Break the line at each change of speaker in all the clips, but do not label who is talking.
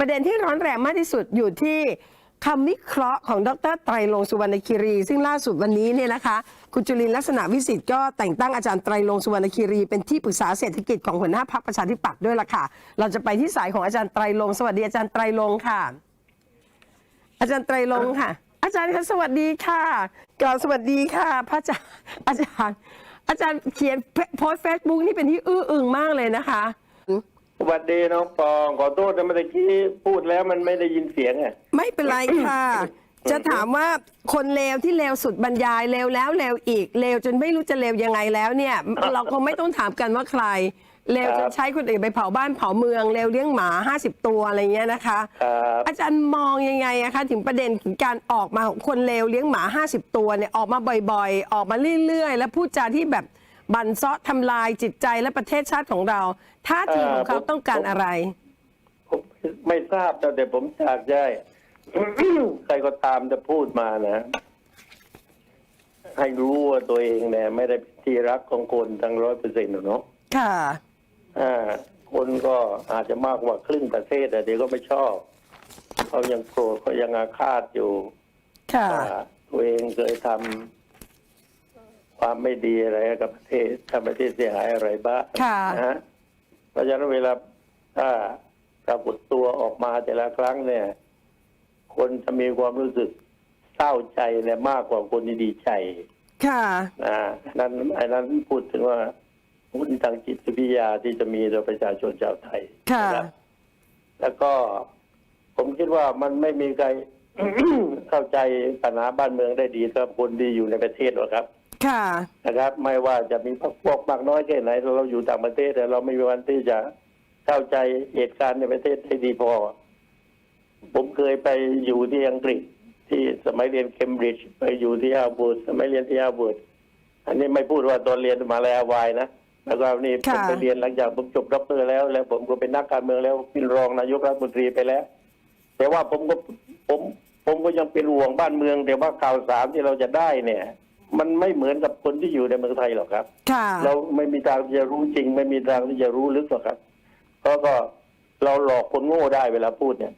ประเด็นที่ร้อนแรงมากที่สุดอยู่ที่คำวิเคราะห์ของดรไตรลงสุวรรณคีรี ซึ่งล่าสุดวันนี้เนี่ยนะคะ คุณจุลินลักษณะวิสิทธิ์ก็แต่งตั้งอาจารย์ไตรลงสุวรรณคีรี เป็นที่ปรึกษาเศรษฐกิจของหัวหน้าพรรคประชาธิปัตย์ด้วยล่ะค่ะ เราจะไปที่สายของอาจารย์ไตรลงสวัสดีอาจารย์ไตรลงค่ะ อาจารย์ไตรลงค่ะ อาจารย์คะสวัสดีค่ะกล่าวสวัสดีค่ะ พระอาจารย์อาจารย์อาจารย์เขียนโพสต์เฟซบุ๊กนี่เป็นที่อื้ออึงมากเลยนะคะ
สวัสดีน้องปองขอโทษนะเมื่อกี้พูดแล้วมันไม่ได้ยินเสียงอะ
ไม่เป็นไรค่ะ จะถามว่าคนเลวที่เลวสุดบรรยายเลวแล้วเลวอีกเลวจนไม่รู้จะเลวยังไงแล้วเนี่ย เราคงไม่ต้องถามกันว่าใครเลวจนใช้คนอื่นไปเผาบ้านเผาเมืองเลวเลี้ยงหมา 50 ตัวอะไรเงี้ยนะคะ
ครับ
อาจารย์มองยังไงอะคะถึงประเด็นถึงการออกมาของคนเลวเลี้ยงหมา 50 ตัวเนี่ยออกมาบ่อยๆ ออกมาเรื่อยๆ แล้วพูดจาที่แบบ บั่นเซาะทำลายจิตใจและประเทศชาติของเราท่าทีของเขาต้องการอะไร
ผมไม่ทราบนะแต่ผมอยากได้ ใครก็ตามจะพูดมานะ ให้รู้ว่าตัวเองเนี่ยไม่ได้เป็นที่รักของคนทั้งร้อยเปอร์เซ็นต์เนาะ
ค่ะ
อ่า คนก็อาจจะมากกว่าครึ่งประเทศแต่เดี๋ยวก็ไม่ชอบเขายังโกรธเขายังอาฆาตอยู่
ค่ะ
ว่าตัวเองเคยทำ ความไม่ดีอะไรกับประเทศทำประเทศเสียหายอะไรบ้าง
ค่ะ
นะฮะเพราะฉะนั้นเวลาถ้าปรากฏตัวออกมาแต่ละครั้งเนี่ย คนจะมีความรู้สึกเศร้าใจเนี่ยมากกว่าคนที่ดีใจ
ค่ะ
นะนั้นไอ้นั้นพูดถึงว่าหุ้นทางจิตวิทยาที่จะมีต่อประชาชนชาวไทย
ค่ะ
นะครับ แล้วก็ผมคิดว่ามันไม่มีใคร เข้าใจปัญหาบ้านเมืองได้ดีสำหรับคนที่อยู่ในประเทศหรอกครับ
ค่ะ
นะครับไม่ว่าจะมีพรรคพวกมากน้อยแค่ไหนเราอยู่ต่างประเทศแต่เราไม่มีวันที่จะเข้าใจเหตุการณ์ในประเทศให้ดีพอ ผมเคยไปอยู่ที่อังกฤษที่สมัยเรียนเคมบริดจ์ไปอยู่ที่ฮาร์วาร์ดสมัยเรียนที่ฮาร์วาร์ดอันนี้ไม่พูดว่าตอนเรียนมหาลัยฮาวายนะแล้วก็นี่ผม
ค่ะ
ไปเรียนหลังจากผมจบด็อกเตอร์แล้ว แล้วผมก็เป็นนักการเมืองแล้วเป็นรองนายกรัฐมนตรีไปแล้ว แต่ว่าผมก็ผมผมก็ยังเป็นห่วงบ้านเมือง แต่ว่าข่าวสารที่เราจะได้เนี่ย มันไม่เหมือนกับคนที่อยู่ในเมืองไทยหรอกครับ
ค่ะ
เราไม่มีทางที่จะรู้จริง ไม่มีทางที่จะรู้ลึกหรอกครับเพราะก็เราหลอกคนโง่ได้เวลาพูดเนี่ย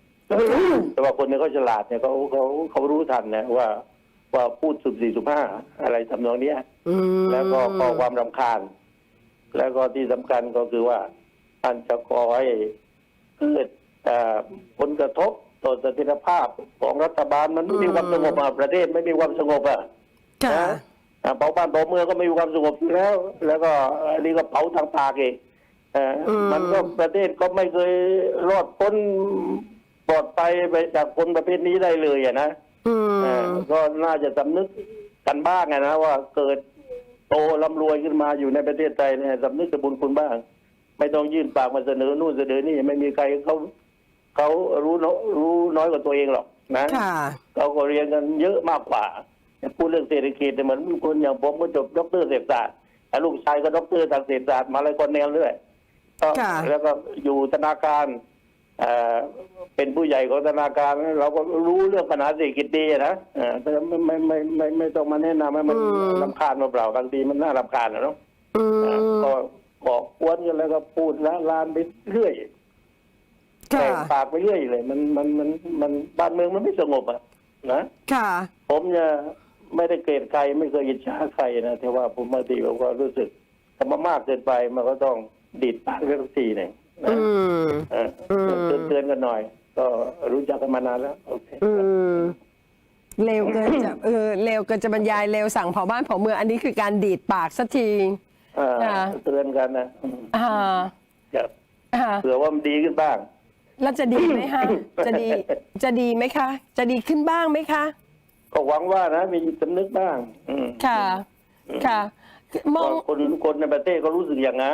แต่ว่าคนที่เขาฉลาดเนี่ยเขาเขาเขารู้ทันนะว่า ว่าพูดสุบสี่สุบห้าอะไรทำนองเนี้ย
อืม
แล้วก็ก่อความรำคาญ แล้วก็ที่สำคัญก็คือว่าอันจะก่อให้เกิดเอ่อผลกระทบต่อเสถียรภาพของรัฐบาลมันไม่มีความสงบอะประเทศไม่มีความสงบอะ
ค่ะ
นะอ่าเผาบ้านเผาเมืองก็ไม่มีความสงบอยู่แล้ว แล้วก็อันนี้ก็เผาทางปากเองเอ่ออ
ม
มันก็ประเทศก็ไม่เคยรอดพ้นปลอดภัยไปจากคนประเภทนี้ได้เลยอะนะ
อืม
เอ่อก็น่าจะสำนึกกันบ้างอะนะว่าเกิดโตร่ำรวยขึ้นมาอยู่ในประเทศไทยเนี่ยสำนึกกับบุญคุณบ้าง ไม่ต้องยื่นปากมาเสนอนู่นเสนอนี่ไม่มีใครเขาเขารู้น้อยรู้น้อยกว่าตัวเองหรอกนะ
ค่ะ
เขาก็เรียนกันเยอะมากกว่า พูดเรื่องเศรษฐกิจเนี่ยเหมือนคนอย่างผมก็จบด็อกเตอร์เศรษฐศาสตร์แต่ลูกชายก็ด็อกเตอร์ทางเศรษฐศาสตร์มาเลยคนแนวเรื่อยก็
ค่ะ
แล้วก็อยู่ธนาคารเอ่อเป็นผู้ใหญ่ของธนาคาร เราก็รู้เรื่องปัญหาเศรษฐกิจดีอะนะเออแต่ไม่ไม่ไม่ไม่ไม่ต้องมาแนะนำให้มันลำคาญมาเปล่าบางทีมันน่ารำคาญนะเนาะ
อื
เออ
ม
ก็บอกกวนกันแล้วก็พูดละลานไปเรื่อย
ค่ะ
แต่ปากไปเรื่อยเลย มันมันมันมันบ้านเมืองมันไม่สงบอะนะ
ค่ะ
ผมเนี่ย ไม่ได้เกลียดใครไม่เคยอิจฉาใครนะแต่ว่าผมบางทีผมก็รู้สึกถ้ามามากเกินไปมันก็ต้องดีดปากเรื่องทีหนึ่งนะ
อืม
เออ
อืม
เตือนเตือนกันหน่อย ก็รู้จักกันมานานแล้ว โอเค
อืมเร็วเกินจะเออเร็วเกินจะบรรยายเร็วสั่งเผาบ้านเผาเมืองอันนี้คือการดีดปากสักที
เออ
ค่ะ
เตือนกันนะอืม
อ่า
ครับ
อ่า
เผื่อว่ามันดีขึ้นบ้าง
แล้วจะดีไหมคะจะดีจะดีไหมคะ จะดีขึ้นบ้างไหมคะ
ก็หวังว่านะมีจิตสำนึกบ้าง อืม
ค่ะ ค่ะ มอง
ว่าคนคนในประเทศก็รู้สึกอย่างไง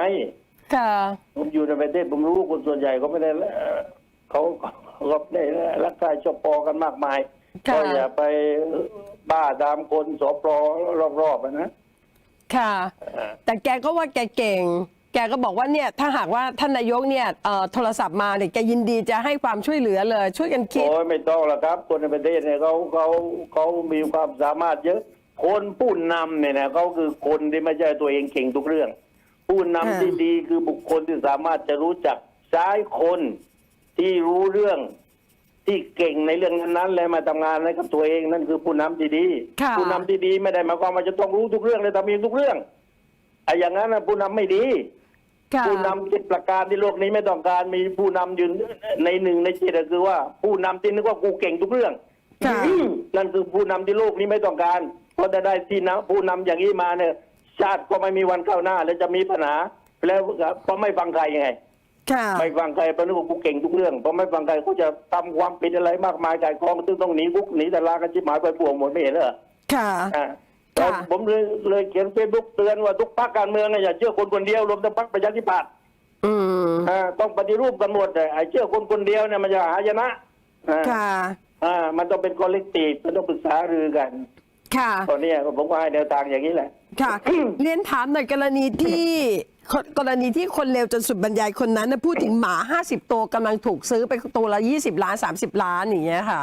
ค่ะ
ผมอยู่ในประเทศผมรู้คนส่วนใหญ่เขาไม่ได้เอ่อเขาเขาก็ได้รักใคร่ชอบพอกันมากมาย
ค่ะ
ก็อย่าไปบ้าตามคนสปรรอบๆอะนะ
ค่ะ
อ่า
แต่แกก็ว่าแกเก่งแกก็บอกว่าเนี่ยถ้าหากว่าท่านนายกเนี่ยเอ่อโทรศัพท์มาเนี่ยแกยินดีจะให้ความช่วยเหลือเลย ช่วยกันคิด
โอ้ยไม่ต้องหรอกครับ คนในประเทศเนี่ยเขาเขาเขามีความสามารถเยอะ คนผู้นำเนี่ยนะเขาคือคนที่ไม่ใช่ตัวเองเก่งทุกเรื่อง ผู้นำ
ค่ะ
ที่ดีคือบุคคลที่สามารถจะรู้จักใช้คนที่รู้เรื่องที่เก่งในเรื่องนั้นๆแล้วมาทำงานให้กับตัวเองนั่นคือผู้นำที่ดี
ค่ะ
ผู้นำที่ดีไม่ได้หมายความว่าจะต้องรู้ทุกเรื่องเลยทำเองทุกเรื่องไอ้อย่างนั้นนะผู้นำไม่ดี
ค่ะ
ผู้นำจิตประการที่โลกนี้ไม่ต้องการมีผู้นำยืนในหนึ่งในจิตก็คือว่าผู้นำที่นึกว่ากูเก่งทุกเรื่อง
ค่ะ
นั่นคือผู้นำที่โลกนี้ไม่ต้องการเพราะจะได้ที่นะผู้นำอย่างนี้มาเนี่ย ชาติก็ไม่มีวันก้าวหน้า และจะมีปัญหาแล้วก็ไม่ฟังใครไง
ค่ะ
ไม่ฟังใครเพราะนึกว่ากูเก่งทุกเรื่องเพราะไม่ฟังใครเขาจะทำความผิดอะไรมากมายใจกองซึ่งต้องหนีคุกหนีแต่ลากันชิบหายไปปวงหมดไม่เห็นเหรอ
ค่ะ
อ่า
ค่ะ
ผมเลยเลยเขียนเฟซบุ๊กเตือนว่าทุกพรรคการเมืองอะอย่าเชื่อคนคนเดียวรวมทั้งพรรคประชาธิปัตย์
อืม
อ่าต้องปฏิรูปกันหมดเลยไอ้เชื่อคนคนเดียวเนี่ยมันจะหายนะอ่า
ค่ะ
อ่า มันต้องเป็นคอลเลกทีฟมันต้องปรึกษารือกัน
ค่ะ
ตอนนี้ผมก็ให้แนวทางอย่างนี้แหละ
ค่ะ เรียนถามหน่อยกรณีที่กรณีที่คนเลวจนสุดบรรยายคนนั้นนะพูดถึงหมา 50 ตัวกำลังถูกซื้อไปตัวละ 20 ล้าน 30 ล้านอย่างเงี้ยค่ะ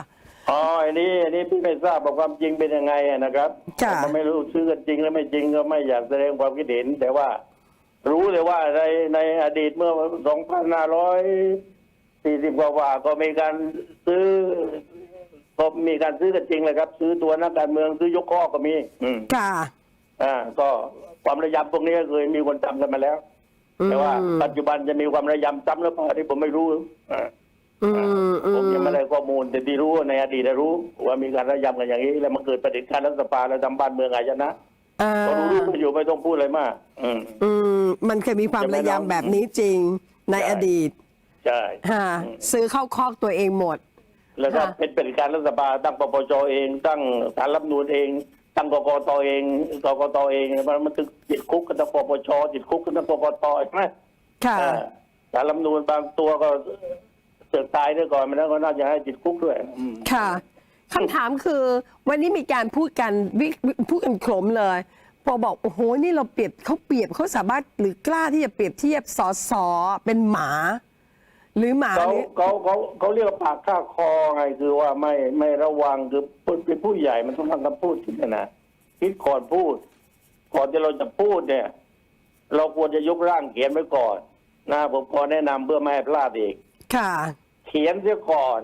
อ๋ออันนี้อันนี้พี่ไม่ทราบว่าความจริงเป็นยังไงอะนะครับ
ค่ะ
ผมไม่รู้ซื้อกันจริงหรือไม่จริงก็ไม่อยากแสดงความคิดเห็น แต่ว่า รู้เลยว่าในในอดีตเมื่อ2540กว่าว่าก็มีการซื้อก็มีการซื้อกันจริงเลยครับ ซื้อตัวนักการเมืองซื้อยกข้อก็มี อืม
ค่ะ
อ่าก็ความระยำพวกนี้ก็เคยมีคนทำกันมาแล้ว แต่ว่า
อืม
ปัจจุบันจะมีความระยำซ้ำหรือเปล่าที่ผมไม่รู้อ่า
อืมอื
ผม
ม
ยังไม่ได้ข้อมูลแต่ที่รู้ว่าในอดีตได้รู้ ว่ามีการระยำกันอย่างนี้ แล้วมันเกิดประเด็นการรัฐสภาแล้วทำบ้านเมืองอาชนะ
อ่า
ก็รู้รู้กันอยู่ไม่ต้องพูดอะไรมาก อืม
อืมมันเคยมีความระยำแบบนี้จริงใน
ใช่
อดีต
ใช่
ค่ะซื้อเข้าคอกตัวเองหมด
แล้วก็
ค่ะ
เป็นเป็นการรัฐสภาตั้งปปชเอง ตั้งสารรัฐธรรมนูญเอง ตั้งกกตเองกกตเองมันมันถึงติดคุกกันทั้งปปชติดคุกกันทั้งกกตใช่ไหม
ค่ะ
อ่าสารรัฐธรรมนูญบางตัวก็เสือกตายด้วยก่อนมันแล้วก็น่าจะให้ติดคุกด้วยอืม
ค่ะคำถามคือวันนี้มีการพูดกันวิวิพูดกันโขลมเลย พอบอกโอ้โหนี่เราเปรียบเขาเปรียบเขาสามารถหรือกล้าที่จะเปรียบเทียบสอสอเป็นหมา หรือหมา
เขา
นี่
เขาเขาเขาเรียกว่าปากฆ่าคอไงคือว่าไม่ไม่ระวังคือเป็นผู้ใหญ่มันต้องทำคำพูดคิดนะนะคิดก่อนพูด ก่อนที่เราจะพูดเนี่ย เราควรจะยกร่างเขียนไว้ก่อนนะผมขอแนะนำเพื่อไม่ให้พลาดอีก
ค่ะ
เขียนเสียก่อน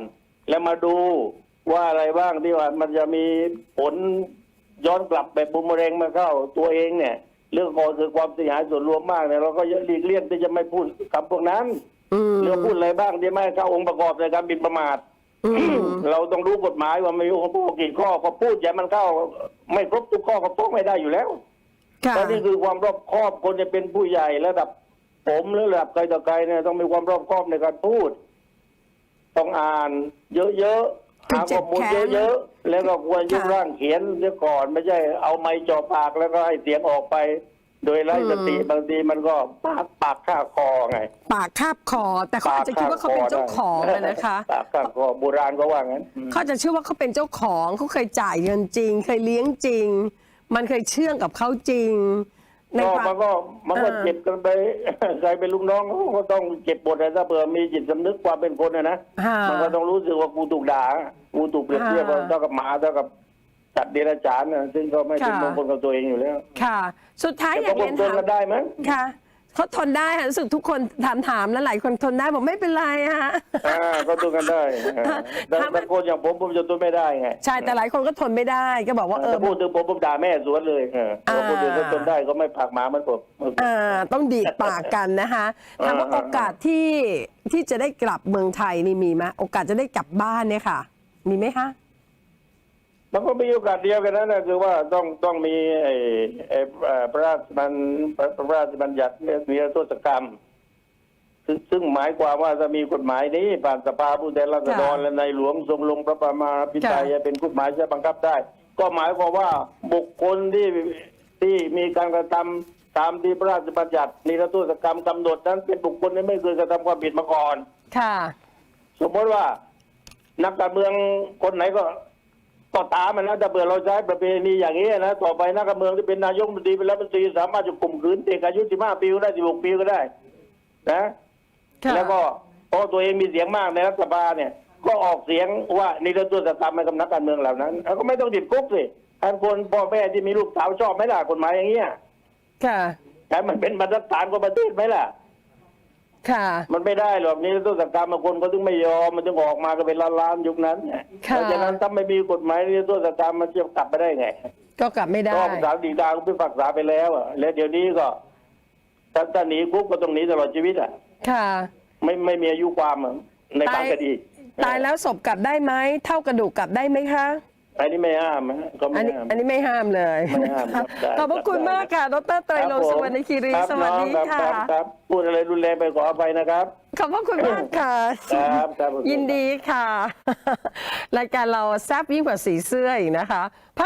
แล้วมาดูว่าอะไรบ้างที่ว่ามันจะมีผลย้อนกลับแบบบุมเรงมาเข้า ตัวเองเนี่ย เรื่องก่อนคือความเสียหายส่วนรวมมากเนี่ยเราก็หลีกเลี่ยงที่จะไม่พูดคำพวกนั้น
อืม
เรื่องพูดอะไรบ้างที่ไม่ให้เข้าองค์ประกอบในการบินประมาท
อืม
เราต้องรู้กฎหมายว่ามีองค์ประกอบกี่ข้อก็พูดอย่ามันเข้า ไม่ครบทุกข้อก็พูดไม่ได้อยู่แล้ว
ค่ะ
และนี่คือความรอบคอบคนจะเป็นผู้ใหญ่ระดับผมหรือระดับใครต่อใครเนี่ยต้องมีความรอบคอบในการพูด ต้องอ่าน เยอะๆหาข้อมูลเยอะๆแล้วก็ควรยกร่างเขียนเสียก่อน ไม่ใช่เอาไม้จ่อปากแล้วก็ให้เสียงออกไป โดยไร้สติบางทีมันก็ปากปากฆ่าคอไง
ปากคาบคอ แต่เขาอาจจะคิดว่าเขาเป็นเจ้าของอะนะคะ
ปากฆ่าคอโบราณก็ว่างั้นอืม
เขาอาจจะเชื่อว่าเขาเป็นเจ้าของเขาเคยจ่ายเงินจริง เคยเลี้ยงจริง มันเคยเชื่องกับเขาจริง ใน
ก็
ความ
มันก็มันก็
เออ
เจ็บกันไป ใครเป็นลูกน้องเขาก็ต้องเจ็บปวดนะถ้าเผื่อมีจิตสำนึกความเป็นคนนะนะ
ค่ะ
มันก็ต้องรู้สึกว่ากูถูกด่ากูถูกเปรียบเทียบ
ค่ะ
ว่าเท่ากับหมาเท่ากับสัตว์เดรัจฉานนะซึ่งก็ไม่เป็น
ค่ะ
มงคลกับตัวเองอยู่แล้ว
ค่ะ สุดท้ายอ
แต่
ยาก
พว
เรี
ก
ยน
ทน
ถาม
กันได้ไหม
ค่ะ เขาทนได้ค่ะรู้สึกทุกคนถามถามแล้วหลายคนทนได้บอกไม่เป็นไรฮะ
อ่าก็ทนกันได้อ่าแต่
ถ้ามัน
แต่คนอย่างผมผมจะทนไม่ได้ไง
ใช่แต่หลายคนก็ทนไม่ได้ก็บอกว่าเออ
ถ้าพูดถึงผมผมด่าแม่สวนเลยเออแต่ว่า คนอื่นก็ทนได้ก็ไม่ผลักหมาเหมันผม
อ่าต้องดีดปากกันนะคะถามว่า
อ่า
โอกาสที่ที่จะได้กลับเมืองไทยนี่มีไหมโอกาสจะได้กลับบ้านเนี่ยค่ะ มีไหมคะ
มันก็มีโอกาสเดียวกันนั้นนะคือว่าต้องต้องมีไอ้ไอ้เอ่อพระราชบัญพระราชบัญญัติเรื่องนิรโทษกรรม ซึ่งซึ่งหมายความว่าจะมีกฎหมายนี้ผ่านสภาผู้แทนราษฎร
ค่ะ
และในหลวงทรงลงพระประมาพิไทย
ค่ะ
เป็นกฎหมายจะบังคับได้ ก็หมายความว่าบุคคลที่ที่มีการกระทำตามที่พระราชบัญญัตินิรโทษกรรมกำหนดนั้นเป็นบุคคลที่ไม่เคยกระทำความผิดมาก่อน
ค่ะ
สมมติว่านักการเมืองคนไหนก็ ก็ตามมันนะแต่เบื่อเราใช้ประเพณีอย่างนี้นะต่อไปนักการเมืองที่เป็นนายกรัฐมนตรีเป็นรัฐมนตรีสามารถจะข่มขืนเด็กอายุ15ปีก็ได้16ปีก็ได้ นะ
ค่ะ
แล้วก็เพราะตัวเองมีเสียงมากในรัฐสภาเนี่ย ก็ออกเสียงว่านี่เราตัวกรรมให้กับนักการเมืองเหล่านั้นแล้วก็ไม่ต้องติดคุกสิท่านคนพ่อแม่ที่มีลูกสาวชอบไหมล่ะกฎหมายอย่างเงี้ย
ค่ะ
แต่มันเป็นบรรทัดฐานของประเทศไหมล่ะ
ค่ะ
มันไม่ได้หรอกนี่ตัวสกรรมบางคนก็ถึงไม่ยอมมันจึงออกมาก็เป็นล้านๆยุคนั้นเนี่ย
ค่ะ
เพราะฉะนั้นถ้าไม่มีกฎหมายนี่ตัวสกรรมมันจะกลับไปได้ไง
ก็กลับไม่ได้
ก็ศาลฎีกาก็พิพากษาไปแล้วอะแล้วเดี๋ยวนี้ก็ถ้าถ้าหนีคุกก็ต้องหนีตลอดชีวิตอะ
ค่ะ
ไม่ไม่มีอายุความอะในบาง
ตาย
คดี
ตายแล้วศพกลับได้ไหมเท่ากระดูกกลับได้ไหมคะ
อันนี้ไม่ห้ามนะก็
อั
ไม่
นนี้
ห้าม
อันนี้ไม่ห้ามเลย
ไม่ห้ามครับได้
ขอบพระคุณ
ได้
มากค่ะ ดรไตรลงค์สุวรรณคีรี
ครับ
สวัสดี
น้องค
ค่ะ
รับครับครับพูดอะไรรุนแรงไปขออภัยนะครับ
ขอบพระคุณมากค่ะ
ครับครับ
ยินดีค่ะ รายการเราแซบยิ่งกว่าสีเสื้ออีกนะคะพัก